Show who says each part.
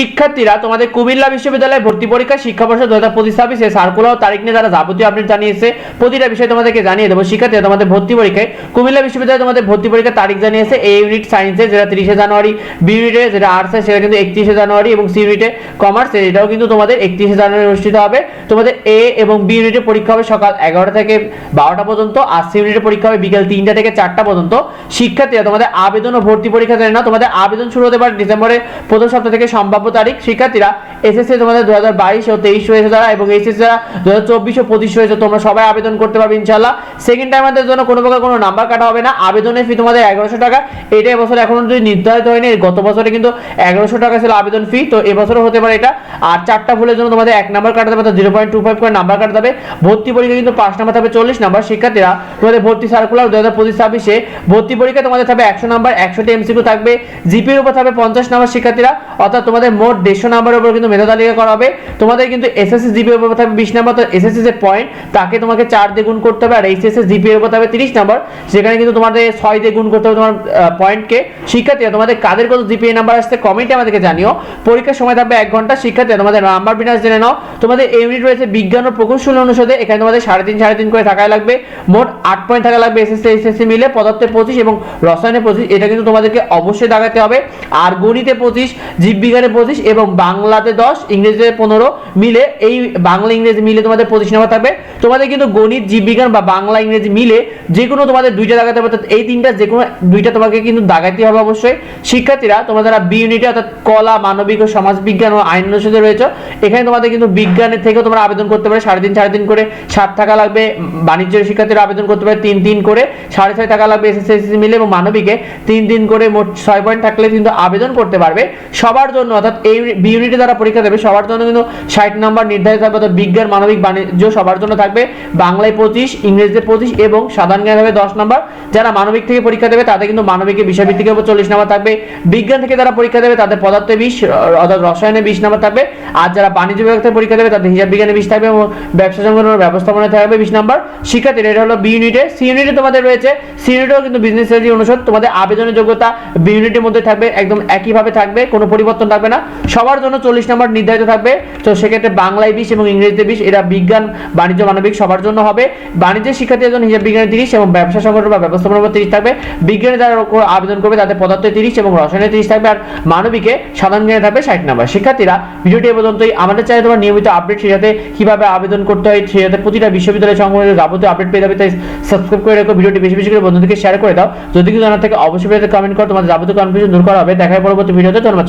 Speaker 1: শিক্ষার্থীরা তোমাদের কুমিল্লা বিশ্ববিদ্যালয়ে ভর্তি পরীক্ষা, শিক্ষাবর্ষ দু হাজার পঁচিশ ছাব্বিশে সার্কুলার তারিখ নিয়ে তারা যাবতীয় আপডেট জানিয়েছে। প্রতিটা বিষয় তোমাদেরকে জানিয়ে দেবো। শিক্ষার্থীরা তোমাদের ভর্তি পরীক্ষায়, কুমিল্লা বিশ্ববিদ্যালয়ে তোমাদের ভর্তি পরীক্ষার তারিখ জানিয়েছে এ ইউনিট সায়েন্সে যেটা তিরিশে জানুয়ারি বি ইউনিটে যেটা আর্টসে সেটা কিন্তু একত্রিশে জানুয়ারি, এবং সি ইউনিটে কমার্স এটাও কিন্তু তোমাদের একত্রিশে জানুয়ারি অনুষ্ঠিত হবে। তোমাদের এ এবং বি ইউনিটের পরীক্ষা হবে সকাল এগারোটা থেকে বারোটা পর্যন্ত, আর সি ইউনিটের পরীক্ষা হবে বিকেল তিনটা থেকে চারটা পর্যন্ত। শিক্ষার্থীরা তোমাদের আবেদন ও ভর্তি পরীক্ষা জানে না, তোমাদের আবেদন শুরু হতে পারে ডিসেম্বরের প্রথম সপ্তাহ থেকে সম্ভাব্য তারিখ শিক্ষার্থীরা এসএসসি তোমাদের দু হাজার বাইশ ও তেইশ হয়েছে যারা এবং এইচএসসি যারা দু হাজার চব্বিশ ও পঁচিশ হয়েছে, তোমরা সবাই আবেদন করতে পারবে ইনশাল্লাহ সেকেন্ড টাইমারদের জন্য কোনো প্রকার কোনো নাম্বার কাটা হবে না। আবেদনের ফি তোমাদের এগারোশো টাকা। এটা এবছর এখনও যদি নির্ধারিত হয়নি, গত বছরে কিন্তু এগারোশো টাকা ছিল আবেদন ফি তো এবছরও হতে পারে এটা। আর চারটা ভুলের জন্য তোমাদের এক নাম্বার কাটাতে হবে জিরো পয়েন্ট টু ফাইভ করে নাম্বার কাটাতে হবে। ভর্তি পরীক্ষা কিন্তু পাঁচ নাম্বার থাকবে চল্লিশ নাম্বার শিক্ষার্থীরা তোমাদের ভর্তি সার্কুলার দু হাজার পঁচিশ ছাব্বিশে ভর্তি পরীক্ষা তোমাদের থাকবে একশো নাম্বার একশোটি এমসিকিউ থাকবে। জিপির উপর থাকবে পঞ্চাশ নাম্বার শিক্ষার্থীরা। অর্থাৎ তোমাদের মোট দেড়শো নাম্বারের উপর কিন্তু মেধা তালিকা করা হবে। তোমাদের কিন্তু এসএসসি জিপির উপর থাকবে বিশ নাম্বার, তো এসএসসি যে পয়েন্ট তাকে তোমাকে চার দিয়ে গুণ করতে হবে, আর এইচএসএস জিপির উপর থাকবে তিরিশ নাম্বার, সেখানে কিন্তু তোমাদের ছয় দিয়ে গুণ করতে হবে তোমার পয়েন্টকে শিক্ষার্থীরা, তোমাদের কাদের কত জিপিএ নাম্বার আসছে কমেন্টে আমাদেরকে জানিও। পরীক্ষার সময় থাকবে এক ঘণ্টা। শিক্ষার্থীরা, তোমাদের নাম্বার বিন্যাস জেনে নাও। তোমাদের ইউনিট রয়েছে বিজ্ঞান ও প্রকৌশল অনুষদে, এখানে তোমাদের সাড়ে তিন সাড়ে তিন করে থাকায় লাগবে। মোট আট পয়েন্ট থাকা লাগবে এসএসসি এসএসসি মিলে, পদার্থে পঁচিশ এবং রসায়নে পঁচিশ। এটা কিন্তু তোমাদেরকে অবশ্যই দাগাতে হবে। আর গণিতে পঁচিশ, জীববিজ্ঞানে পঁচিশ এবং বাংলাতে দশ, ইংরেজিতে পনেরো মিলে এই বাংলা ইংরেজি মিলে তোমাদের পঁচিশ নাম্বার থাকবে। তোমাদের কিন্তু গণিত, জীববিজ্ঞান বা বাংলা ইংরেজি মিলে যে কোনো তোমাদের দুইটা দাগাতে হবে, অর্থাৎ এই তিনটা যে কোনো দুইটা তোমাকে কিন্তু দাগাতে হবে অবশ্যই। শিক্ষার্থীরা, তোমরা যারা বি ইউনিটে অর্থাৎ কলা, মানবিক ও সমাজ বিজ্ঞান ও আইন অনুষদে রয়েছে, এখানে তোমাদের কিন্তু বিজ্ঞানের থেকেও তোমরা আবেদন করতে পারে। সাড়ে তিন সাড়ে তিন করে সাত টাকা লাগবে। বাণিজ্যের শিক্ষার্থীরা আবেদন করতে পারে তিন তিন করে। সাড়ে ছয় টাকা লাগবে এসএসসি মিলে এবং মানবিকে তিন তিন করে মোট ছয় পয়েন্ট থাকলে কিন্তু আবেদন করতে পারবে। সবার জন্য, অর্থাৎ এই বি ইউনিটে যারা পরীক্ষা দেবে। সবার জন্য কিন্তু ষাট নাম্বার নির্ধারিত থাকবে অর্থাৎ বিজ্ঞান, মানবিক, বাণিজ্য সবার জন্য থাকবে। বাংলায় পঁচিশ, ইংরেজিতে পঁচিশ এবং সাধারণ জ্ঞান হবে দশ নাম্বার। যারা মানবিক থেকে পরীক্ষা দেবে, তাদের কিন্তু মানবিকে বিষয়ভিত্তিকের উপর চল্লিশ নাম্বার থাকবে। বিজ্ঞান থেকে যারা পরীক্ষা দেবে, তাদের পদার্থে বিশ, অর্থাৎ রসায়নে বিশ নাম্বার থাকবে। আর যারা বাণিজ্য বিভাগ থেকে পরীক্ষা দেবে, তাদের হিসাব বিজ্ঞানে বিশ থাকবে এবং ব্যবসা সংগঠনের ব্যবস্থাপনায় থাকবে বিশ নাম্বার। শিক্ষার্থীরা, এটা হলো বি ইউনিটে সি ইউনিটে তোমাদের রয়েছে। সি ইউনিটেও কিন্তু বিজনেস স্ট্র্যাটেজি তোমাদের আবেদনের যোগ্যতা বি ইউনিটের মধ্যে থাকবে, একদম একইভাবে থাকবে, কোনো পরিবর্তন থাকবে না। সবার জন্য চল্লিশ নাম্বার নির্ধারিত থাকবে। তো সেক্ষেত্রে বাংলায় বিশ এবং ইংরেজিতে বিশ এরা বিজ্ঞান, বাণিজ্য, মানবিক সবার জন্য হবে। বাণিজ্যের শিক্ষার্থীদের জন্য হিসাব বিজ্ঞানে তিরিশ এবং ব্যবসা সংগঠন বা ব্যবস্থাপনার উপর তিরিশ থাকবে। বিজ্ঞানে যারা আবেদন করবে তাদের পদার্থ তিরিশ এবং রসায়নে তিরিশ থাকবে আর মানবিকে সাধারণ জ্ঞানে থাকবে ষাট নাম্বার। শিক্ষার্থীরা ভিডিওটি এ পর্যন্তই। আমাদের চাই তোমার নিয়মিত আপডেট সেটাতে কীভাবে আবেদন করতে হয় সেটাতে প্রতিটা বিশ্ববিদ্যালয় সংক্রান্ত যাবতীয় আপডেট পেয়ে যাবে, তাই সাবস্ক্রাইব করে রাখো। ভিডিওটি বেশি বেশি করে বন্ধুদেরকে শেয়ার করে দাও। যদি কিছু জানার থেকে, অবশ্যই কমেন্ট করো। তোমাদের যাবতীয় কনফিউশন দূর করা হবে। দেখায় পরবর্তী ভিডিওতে ধন্যবাদ